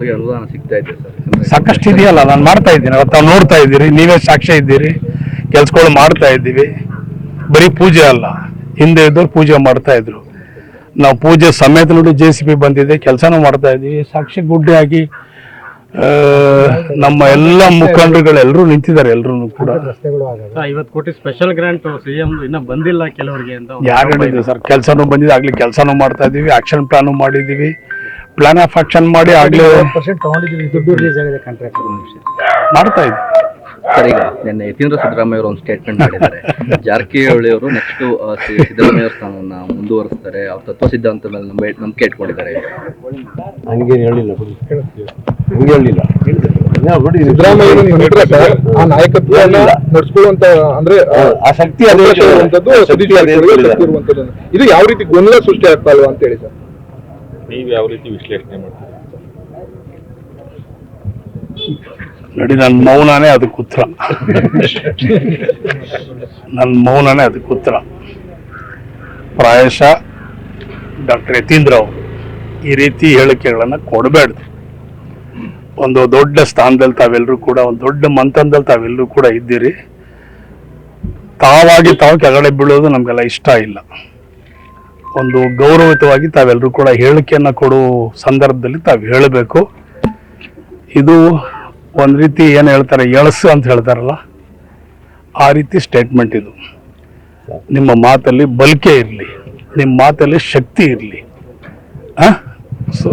ಅವ್ರಿಗೆ ಅನುದಾನ ಸಿಗ್ತಾ ಇದೆ ಸರ್. ಸಾಕಷ್ಟು ಇದೆಯಲ್ಲ ನಾನು ಮಾಡ್ತಾ ಇದ್ದೀನಿ. ಅವತ್ತು ತಾವು ನೋಡ್ತಾ ಇದ್ದೀರಿ ನೀವೇ ಸಾಕ್ಷ್ಯ ಇದ್ದೀರಿ ಕೆಲ್ಸಗಳು ಮಾಡ್ತಾ ಇದ್ದೀವಿ. ಬರೀ ಪೂಜೆ ಅಲ್ಲ ಹಿಂದೆ ಇದ್ದವ್ರು ಪೂಜೆ ಮಾಡ್ತಾ ಇದ್ರು. ನಾವು ಪೂಜೆ ಸಮೇತ ನೋಡಿ ಜೆ ಸಿ ಬಿ ಬಂದಿದೆ ಕೆಲಸನೂ ಮಾಡ್ತಾ ಇದ್ದೀವಿ ಸಾಕ್ಷಿ ಗುಡ್ಡೆ ಆಗಿ ಆ, ನಮ್ಮ ಎಲ್ಲ ಮುಖಂಡರುಗಳೆಲ್ಲರೂ ನಿಂತಿದ್ದಾರೆ ಎಲ್ಲರೂ ಕೂಡ. ಐವತ್ತು ಕೋಟಿ ಸ್ಪೆಷಲ್ ಗ್ರಾಂಟ್ ಸಿಎಂ ಇನ್ನ ಬಂದಿಲ್ಲ ಕೆಲವರಿಗೆ ಅಂತ ಯಾರು ಹೇಳಿದ್ರು ಸರ್ ಕೆಲಸನೂ ಬಂದಿದೆ ಆಗ್ಲಿ ಕೆಲಸನೂ ಮಾಡ್ತಾ ಇದ್ದೀವಿ ಆಕ್ಷನ್ ಪ್ಲಾನು ಮಾಡಿದ್ದೀವಿ. ಪ್ಲಾನ್ ಆಫ್ ಆಕ್ಷನ್ ಮಾಡಿ ಆಗ್ಲೇ ಪರ್ಸೆಂಟ್ ತಗೊಂಡಿದ್ದೀವಿ. ದುಡ್ಡು ರಿಲೀಸ್ ಆಗಿದೆ ಕಾಂಟ್ರಾಕ್ಟ್ ಮಾಡ್ತಾ ಇದ್ದೀವಿ ಸರ್ ಈಗ ನಿನ್ನೆ ಯತೀಂದ್ರ ಸಿದ್ದರಾಮಯ್ಯ ಅವರು ಒಂದು ಸ್ಟೇಟ್ಮೆಂಟ್ ಮಾಡಿದ್ದಾರೆ. ಜಾರಕಿಹೊಳಿ ಅವರು ನೆಕ್ಸ್ಟ್ ಸಿದ್ದರಾಮಯ್ಯ ಸ್ಥಾನವನ್ನ ಮುಂದುವರಿಸ್ತಾರೆ. ಅವ್ರ ತತ್ವ ಸಿದ್ಧಾಂತ ಮೇಲೆ ನಂಬೆ ನಂಬಿಕೆ ಇಟ್ಕೊಂಡಿದ್ದಾರೆ. ಹಂಗೇನು ಹೇಳಿಲ್ಲ ಹಂಗೆ ಹೇಳಿಲ್ಲ. ಸಿದ್ದರಾಮಯ್ಯ ಆ ನಾಯಕತ್ವವನ್ನ ನಡ್ಸ್ಕೊಳ್ಳುವಂತ ಅಂದ್ರೆ ಆ, ಶಕ್ತಿ. ಇದು ಯಾವ ರೀತಿ ಗೊಂದಲ ಸೃಷ್ಟಿ ಆಗ್ತಾ ಇಲ್ವಾ ಅಂತ ಹೇಳಿ ಸರ್. ನೀವು ಯಾವ ರೀತಿ ವಿಶ್ಲೇಷಣೆ ಮಾಡ್ತೀರಿ? ನೋಡಿ ನನ್ನ ಮೌನನೇ ಅದಕ್ಕೆ ಉತ್ತರ. ನನ್ನ ಮೌನನೇ ಅದಕ್ಕೆ ಉತ್ತರ. ಪ್ರಾಯಶಃ ಡಾಕ್ಟರ್ ಯತೀಂದ್ರ ಅವರು ಈ ರೀತಿ ಹೇಳಿಕೆಗಳನ್ನು ಕೊಡಬೇಡ್ದು. ಒಂದು ದೊಡ್ಡ ಸ್ಥಾನದಲ್ಲಿ ತಾವೆಲ್ಲರೂ ಕೂಡ, ಒಂದು ದೊಡ್ಡ ಮಂಥನದಲ್ಲಿ ತಾವೆಲ್ಲರೂ ಕೂಡ ಇದ್ದೀರಿ. ತಾವಾಗಿ ತಾವು ಕೆಳಗಡೆ ಬೀಳೋದು ನಮಗೆಲ್ಲ ಇಷ್ಟ ಇಲ್ಲ. ಒಂದು ಗೌರವಿತವಾಗಿ ತಾವೆಲ್ಲರೂ ಕೂಡ ಹೇಳಿಕೆಯನ್ನು ಕೊಡೋ ಸಂದರ್ಭದಲ್ಲಿ ತಾವು ಹೇಳಬೇಕು. ಇದು ಒಂದು ರೀತಿ ಏನು ಹೇಳ್ತಾರೆ, ಎಳಸು ಅಂತ ಹೇಳ್ತಾರಲ್ಲ, ಆ ರೀತಿ ಸ್ಟೇಟ್ಮೆಂಟ್ ಇದು. ನಿಮ್ಮ ಮಾತಲ್ಲಿ ಬಲಿಕೆ ಇರಲಿ, ನಿಮ್ಮ ಮಾತಲ್ಲಿ ಶಕ್ತಿ ಇರಲಿ. ಸೊ